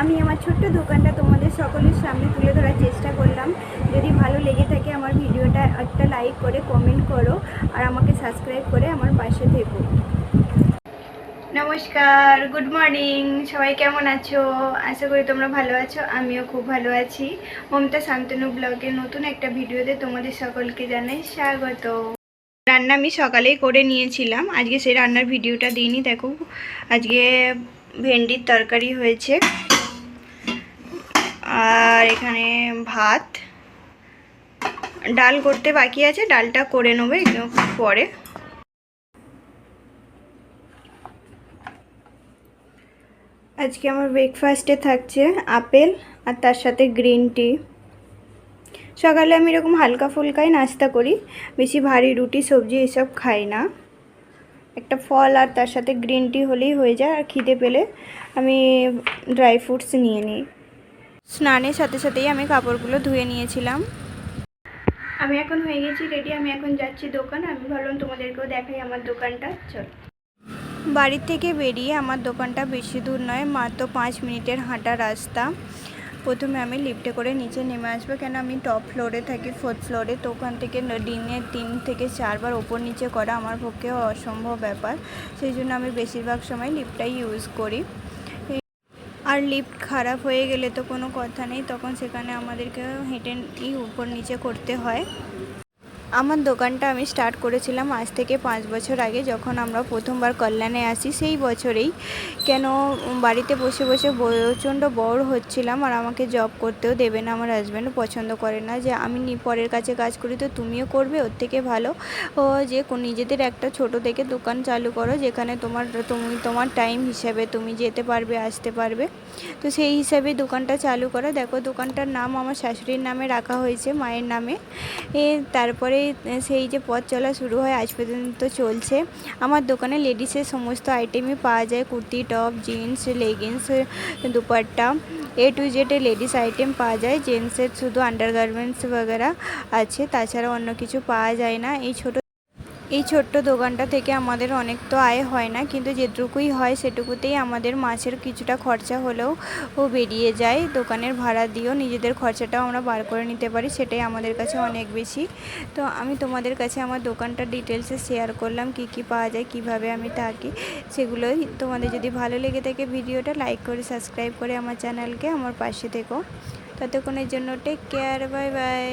আমি আমার ছোট্ট দোকানটা তোমাদের সকলের সামনে তুলে ধরার চেষ্টা করলাম। যদি ভালো লেগে থাকে আমার ভিডিওটা, একটা লাইক করে কমেন্ট করো, আর আমাকে সাবস্ক্রাইব করে আমার পাশে থেকো। নমস্কার গুড মর্নিং সবাই কেমন আছো? আশা করি তোমরা ভালো আছো, আমিও খুব ভালো আছি। মমতা শান্তনু ব্লগের নতুন একটা ভিডিওতে তোমাদের সকলকে জানাই স্বাগত। রান্না আমি সকালেই করে নিয়েছিলাম, আজকে সেই রান্নার ভিডিওটা দিইনি। দেখো, আজকে ভেন্ডির তরকারি হয়েছে। আর এখানে ভাত। ডাল করতে বাকি আছে, ডালটা করে নেবে পরে। আজকে আমার ব্রেকফাস্টে থাকছে আপেল আর তার সাথে গ্রিন টি। সকালে আমি এরকম হালকা ফুলকাই নাস্তা করি, বেশি ভারী রুটি, সবজি এসব খাই না। একটা ফল আর তার সাথে গ্রিন টি হলেই হয়ে যায়, আর খিদে পেলে আমি ড্রাই ফ্রুটস নিয়ে নিই। স্নানের সাথে সাথেই আমি কাপড়গুলো ধুয়ে নিয়েছিলাম। আমি এখন হয়ে গেছি রেডি আমি এখন যাচ্ছি দোকান। আমি ভাবলাম তোমাদেরকেও দেখাই আমার দোকানটা। চল। বাড়ির থেকে বেরিয়ে আমার দোকানটা বেশি দূর নয় মাত্র পাঁচ মিনিটের হাঁটা রাস্তা। প্রথমে আমি লিফটে করে নিচে নেমে আসব। কেন আমি টপ ফ্লোরে থাকি ফোর্থ ফ্লোরে তো ওখান থেকে দিনে তিন থেকে চারবার ওপর নিচে করা আমার পক্ষে অসম্ভব ব্যাপার। সেই জন্য আমি বেশিরভাগ সময় লিফটটাই ইউজ করি। আর লিফট খারাপ হয়ে গেলে তো কোনো কথা নেই, তখন সেখানে আমাদেরকে হেঁটে উপর নিচে করতে হয়। আমার দোকানটা আমি স্টার্ট করেছিলাম আজ থেকে পাঁচ বছর আগে যখন আমরা প্রথমবার কল্যাণে আসি, সেই বছরেই কেন বাড়িতে বসে বসে প্রচণ্ড বোর হচ্ছিলাম আর আমাকে জব করতেও দেবে না, আমার হাজব্যান্ড পছন্দ করে না যে আমি পরের কাছে কাজ করি তো তুমিও করবে, ওর থেকে ভালো। ও যে নিজেদের একটা ছোট থেকে দোকান চালু করো যেখানে তোমার, তুমি, তোমার টাইম হিসাবে তুমি যেতে পারবে, আসতে পারবে। তো সেই হিসাবে দোকানটা চালু করো। দেখো দোকানটার নাম আমার শাশুড়ির নামে রাখা হয়েছে, মায়ের নামে। এ, তারপরে সেই যে পথ চলা শুরু হয়, আজ পর্যন্ত চলছে। আমার দোকানে লেডিসের সমস্ত আইটেমই পাওয়া যায়। Kurti top jeans leggings dupatta. A to Z ladies item পাওয়া যায়। জেন্টসের শুধু আন্ডারগার্মেন্টস বগেরা আছে। তাছাড়া অন্য কিছু পাওয়া যায় না। এই ছোট এই ছোট্ট দোকানটা থেকে আমাদের অনেক তো আয় হয় না, কিন্তু যেটুকুই হয় সেটুকুতেই আমাদের মাসের কিছুটা খরচা হলেও ও বেরিয়ে যায়। দোকানের ভাড়া দিয়েও নিজেদের খরচাটাও আমরা বার করে নিতে পারি, সেটাই আমাদের কাছে অনেক বেশি। তো আমি তোমাদের কাছে আমার দোকানটা ডিটেলসে শেয়ার করলাম, কি কি পাওয়া যায়, কীভাবে আমি থাকি, সেগুলোই তোমাদের যদি ভালো লেগে থাকে ভিডিওটা লাইক করে সাবস্ক্রাইব করে আমার চ্যানেলকে আমার পাশে থেকো। ততক্ষণের জন্য টেক কেয়ার বাই বাই